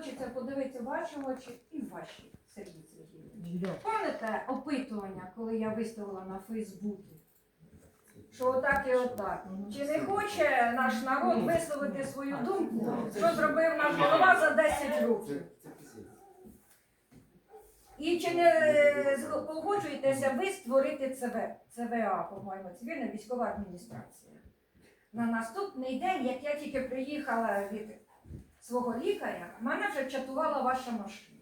Хочеться подивитися ваші очі і ваші, Сергій Сергійович. Пам'ятаєте опитування, коли я виставила на Фейсбуці? Що отак і отак. Чи не хоче наш народ висловити свою думку, що зробив наш голова за 10 років? І чи не погоджуєтеся ви створити ЦВ, ЦВА, по-моєму, цивільна військова адміністрація? На наступний день, як я тільки приїхала від свого лікаря, мене вже чатувала ваша машина.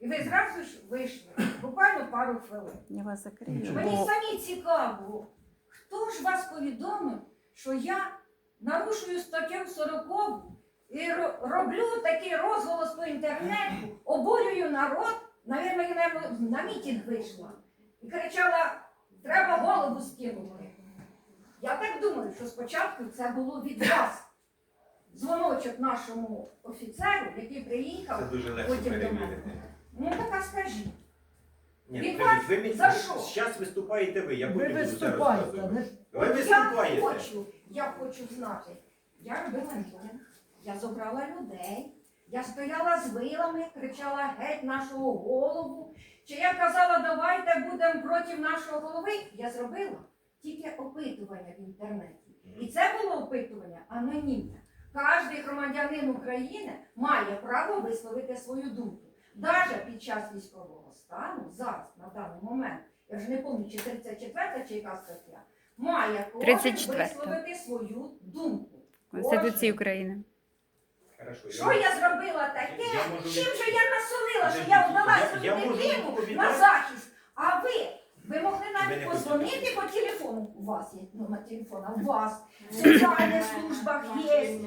І ви зразу ж вийшли, буквально пару хвилин. Я вас закрию. Мені самі цікаво, хто ж вас повідомив, що я нарушую статтю 40 і роблю такий розголос по інтернету, обурюю народ, навірно, я на мітінг вийшла і кричала, треба голову скинути. Я так думаю, що спочатку це було від вас. Дзвоночок нашому офіцеру, який приїхав, Це дуже легко потім до мене. перевірити. Ну так а скажіть. Ні, Від кажіть, вас ви мені за що? зараз виступаєте ви, я Ви потім буду це виступаєте, розказувати. не Ви Я виступаєте. хочу, я хочу знати. Я робила мітинг, я забрала людей, я стояла з вилами, кричала геть нашого голову. Чи я казала, давайте будемо проти нашого голови? Я зробила тільки опитування в інтернеті. І це було опитування анонімне. Кожний громадянин України має право висловити свою думку. Навіть під час військового стану, зараз, на даний момент, я вже не пам'ятаю, чи 34 чи яка стаття, має кожен 34-та. висловити свою думку. Конституції України. Хорошо, Що я зробила таке? Я можу Чим від- же я насолила, що я вдала я- свою можу дитину відповідати? на захист? А ви? Ви могли навіть не позвонити хочете. По телефону. У вас є номер телефона, у вас. В соціальних службах є.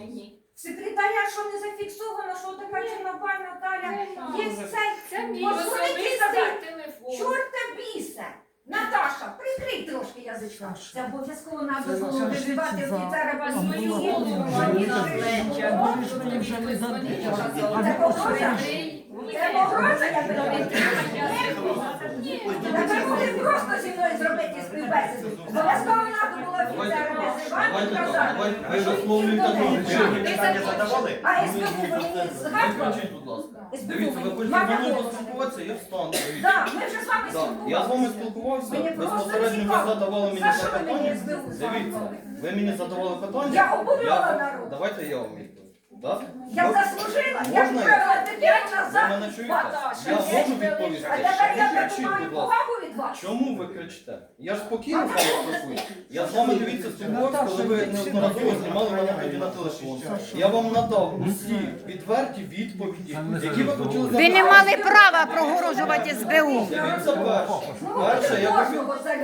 Секретаря, що не зафіксовано, що така чорноба Наталя. Є цей. Це сказати, телефон. Чорта біса! Наташа, прикрий трошки язичка. Це обов'язково треба було наша вибивати офіцера Свою голову Це «Ти погроза? Прикрий». Це погроза, я Ні, вибила. ні, Так ви могли просто зі мною зробити співбесіду. Обов'язково треба було офіцера визивати і казати. Ви висловлюєте думку. питання задавали? А СБУ ви мені згадували? Виключіть, будь ласка. Дивіться, ви мені хочете зі мною поспілкуватися, я встану. Так, ми вже з вами Да, Я з вами спілкувався, Мені просто безпосередньо ви цікаво. задавали мені За що ви мені. СБУ Дивіться, згадували? ви мені задавали питання. Я обурювала народ. Давайте я вам відповім. Да? Я заслужила, я відправила я? дитину назад. мене чуєте? Я можу відповісти. А тепер я кричіть, будь ласка. від вас. Чому ви кричите? Я ж спокійно з вами спілкуюсь. Я з вами дивіться спілкувався, коли ви неодноразово знімали мене тоді на телефон. Я вам надав усі відверті відповіді, які ви хотіли Ви не мали права прогрожувати СБУ. Дивіться перше. Ну, Перше, я.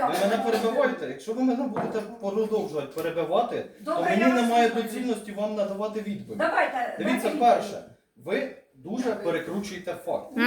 Ви мене перебиваєте. Якщо ви мене будете продовжувати перебивати, то Добре, я мені вас немає доцільності вам надавати відповідь. Давайте. Дивіться, перше, ви дуже перекручуєте факт. У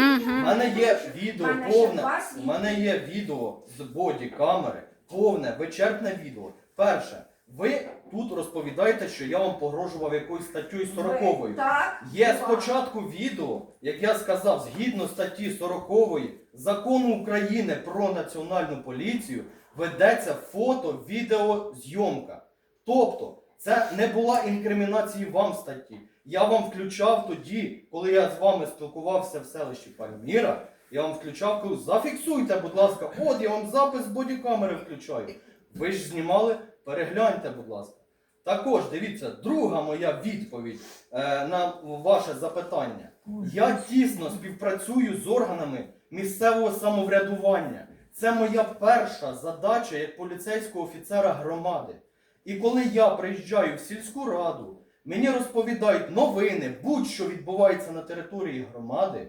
мене є відео Мене повне. У мене є відео з боді камери, повне, вичерпне відео. Перше, ви тут розповідаєте, що я вам погрожував якоюсь статтю Ви- 40 Так. Є так. спочатку відео, як я сказав, згідно статті 40 закону України про національну поліцію ведеться фото, відеозйомка. Тобто, це не була інкримінації вам статті. Я вам включав тоді, коли я з вами спілкувався в селищі Пальміра. Я вам включав, кажу, зафіксуйте, будь ласка, от я вам запис з бодікамери включаю. Ви ж знімали, перегляньте, будь ласка. Також дивіться, друга моя відповідь е, на ваше запитання. Я тісно співпрацюю з органами місцевого самоврядування. Це моя перша задача як поліцейського офіцера громади. І коли я приїжджаю в сільську раду, мені розповідають новини, будь-що відбувається на території громади,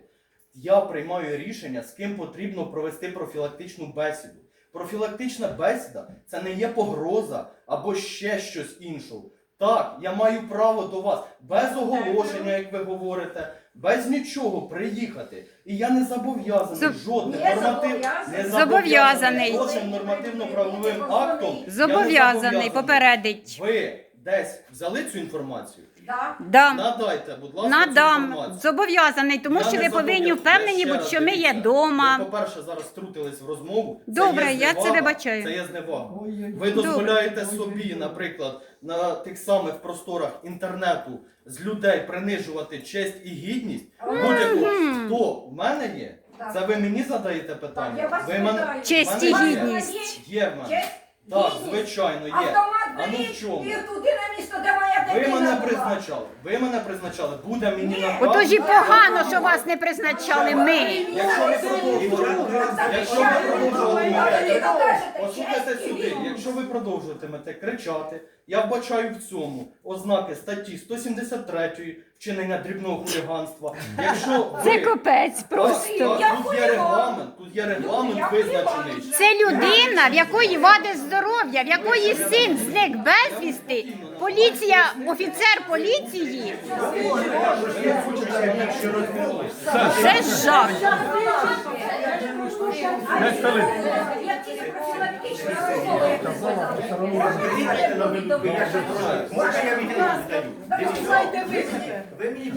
я приймаю рішення, з ким потрібно провести профілактичну бесіду. Профілактична бесіда це не є погроза або ще щось іншого. Так, я маю право до вас без оголошення, як ви говорите, без нічого приїхати. І я не зобов'язаний Зоб- жодним норматив... зобов'язаний. не Зобов'язаний. жодним нормативно-правовим актом. Зобов'язаний попередить. Ви десь взяли цю інформацію? Да. Надайте, будь ласка, цю Надам. інформацію. Зобов'язаний, тому Я що не ви повинні зобов'язаний. впевнені ще бути, раз що ми є дивіться. вдома. Ви, по-перше, зараз втрутились в розмову. Добре, це є я це зневага. вибачаю. Це є зневага. Ви дозволяєте Добре. собі, наприклад, на тих самих просторах інтернету з людей принижувати честь і гідність будь-якого, Мгм. хто в мене є, Так. це ви мені задаєте Так, я питання? вас Ви мене. Честь і мене є. гідність. Є в мене. Честь, Так, звичайно, є. Автомат А ну в беріть чому? і туди на місто, де моя Ви мене була. призначали. Ви мене призначали. Буде мені. Отож і погано, що вас не призначали ми. Якщо ви продовжуватимете, якщо ви продовжуватимете, послухайте сюди, якщо ви продовжуватимете кричати, я вбачаю в цьому ознаки статті 173 вчинення дрібного хуліганства. Якщо Це ви копець просто. Я тут є регламент, тут є регламент Я визначений. Це людина, в якої вади здоров'я, в якої син зник безвісти. Поліція, офіцер поліції. Це жах. Можна я